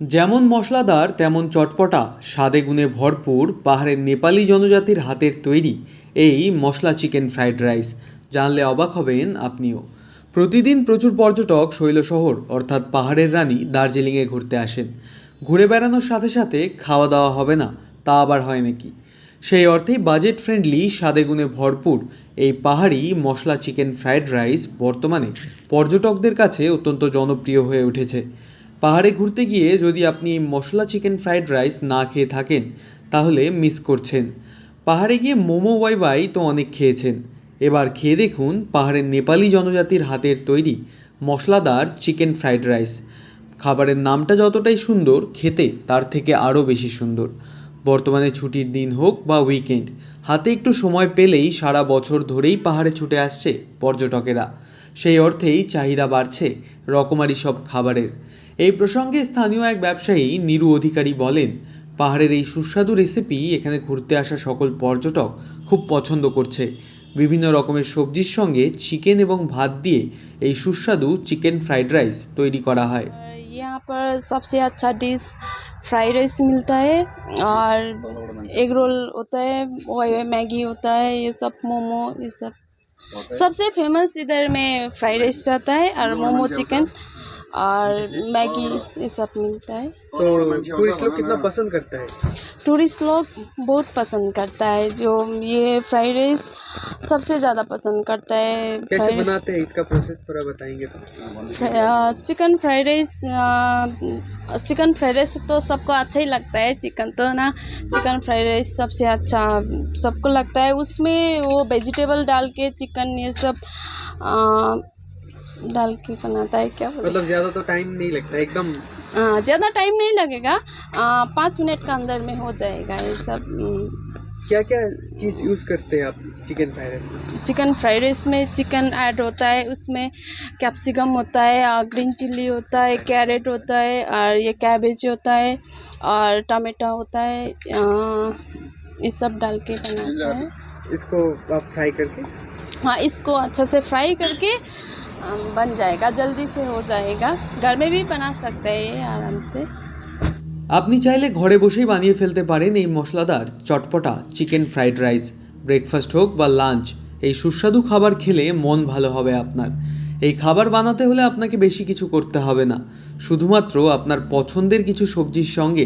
যেমন মশলাদার, তেমন চটপটা। স্বাদে গুণে ভরপুর পাহাড়ের নেপালি জনজাতির হাতের তৈরি এই মশলা চিকেন ফ্রাইড রাইস। জানলে অবাক হবেন আপনিও। প্রতিদিন প্রচুর পর্যটক শৈলশহর অর্থাৎ পাহাড়ের রানী দার্জিলিংয়ে ঘুরতে আসেন। ঘুরে বেড়ানোর সাথে সাথে খাওয়া দাওয়া হবে না, তা আবার হয় নাকি? সেই অর্থেই বাজেট ফ্রেন্ডলি, স্বাদে গুণে ভরপুর এই পাহাড়ি মশলা চিকেন ফ্রাইড রাইস বর্তমানে পর্যটকদের কাছে অত্যন্ত জনপ্রিয় হয়ে উঠেছে। পাহাড়ে ঘুরতে গিয়ে যদি আপনি মশলা চিকেন ফ্রাইড রাইস না খেয়ে থাকেন, তাহলে মিস করছেন। পাহাড়ে গিয়ে মোমো ওয়াই ওয়াই তো অনেক খেয়েছেন। এবার খেয়ে দেখুন পাহাড়ের নেপালি জনজাতির হাতের তৈরি মশলাদার চিকেন ফ্রাইড রাইস। খাবারের নামটা যতটাই সুন্দর, খেতে তার থেকে আরও বেশি সুন্দর। বর্তমানে ছুটির দিন হোক বা উইকেন্ড হাতে একটু সময় পেলেই সারা বছর ধরেই পাহাড়ে ছুটে আসছে পর্যটকেরা। সেই অর্থেই চাহিদা বাড়ছে রকমারি সব খাবারের। এই প্রসঙ্গে স্থানীয় এক ব্যবসায়ী নিরু অধিকারী বলেন, পাহাড়ের এই সুস্বাদু রেসিপি এখানে ঘুরতে আসা সকল পর্যটক খুব পছন্দ করছে। বিভিন্ন রকমের সবজির সঙ্গে চিকেন এবং ভাত দিয়ে এই সুস্বাদু চিকেন ফ্রাইড রাইস তৈরি করা হয়। यहाँ पर सबसे अच्छा डिश फ्राइड राइस मिलता है और एग रोल होता है वही मैगी होता है ये सब मोमो ये सब। सबसे फ़ेमस इधर में फ्राइड राइस आता है और मोमो चिकन और मैगी ये सब मिलता है। तो टूरिस्ट लोग कितना पसंद करता है? टूरिस्ट लोग बहुत पसंद करता है जो ये फ्राइड राइस सबसे ज़्यादा पसंद करता है। कैसे बनाते हैं इसका प्रोसेस थोड़ा बताएँगे तो? Chicken fried rice chicken fried rice तो सबको अच्छा ही लगता है चिकन तो ना चिकन फ्राइड राइस सबसे अच्छा सबको लगता है। उसमें वो वेजिटेबल डाल के चिकन ये सब डाल के बनाता है क्या मतलब ज़्यादा तो टाइम नहीं लगता एकदम हाँ, ज़्यादा टाइम नहीं लगेगा। पाँच मिनट का अंदर में हो जाएगा ये सब हम्म। क्या क्या चीज़ यूज़ करते हैं आप chicken fried rice chicken fried rice में चिकन ऐड होता है उसमें कैप्सिकम होता है और ग्रीन चिल्ली होता है कैरेट होता है और ये कैबेज होता है और टमाटो होता है ये सब डाल के बनाते हैं। इसको आप फ्राई करके? हाँ इसको अच्छा से फ्राई करके बन जाएगा जल्दी से हो जाएगा घर में भी बना सकते हैं ये आराम से আপনি চাইলে ঘরে বসেই বানিয়ে ফেলতে পারেন এই মশলাদার চটপটা চিকেন ফ্রাইড রাইস ব্রেকফাস্ট হোক বা লাঞ্চ এই সুস্বাদু খাবার খেলে মন ভালো হবে আপনার এই খাবার বানাতে হলে আপনাকে বেশি কিছু করতে হবে না শুধুমাত্র আপনার পছন্দের কিছু সবজির সঙ্গে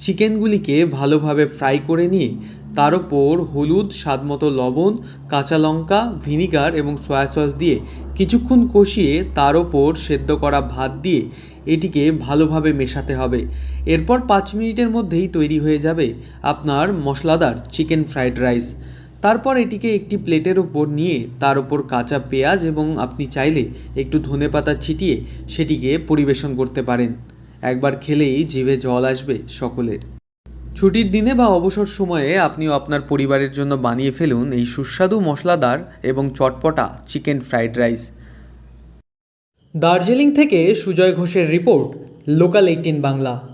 চিকেনগুলিকে ভালোভাবে ফ্রাই করে নিয়ে তার ওপর হলুদ, স্বাদমতো লবণ, কাঁচা লঙ্কা, ভিনিগার এবং সয়া সস দিয়ে কিছুক্ষণ কষিয়ে তার ওপর সেদ্ধ করা ভাত দিয়ে এটিকে ভালোভাবে মেশাতে হবে। এরপর পাঁচ মিনিটের মধ্যেই তৈরি হয়ে যাবে আপনার মশলাদার চিকেন ফ্রাইড রাইস। তারপর এটিকে একটি প্লেটের ওপর নিয়ে তার ওপর কাঁচা পেঁয়াজ এবং আপনি চাইলে একটু ধনেপাতা ছিটিয়ে সেটিকে পরিবেশন করতে পারেন। একবার খেলেই জিভে জল আসবে সকলের। ছুটির দিনে বা অবসর সময়ে আপনিও আপনার পরিবারের জন্য বানিয়ে ফেলুন এই সুস্বাদু মশলাদার এবং চটপটা চিকেন ফ্রাইড রাইস। দার্জিলিং থেকে সুজয় ঘোষের রিপোর্ট, লোকাল এইটিন বাংলা।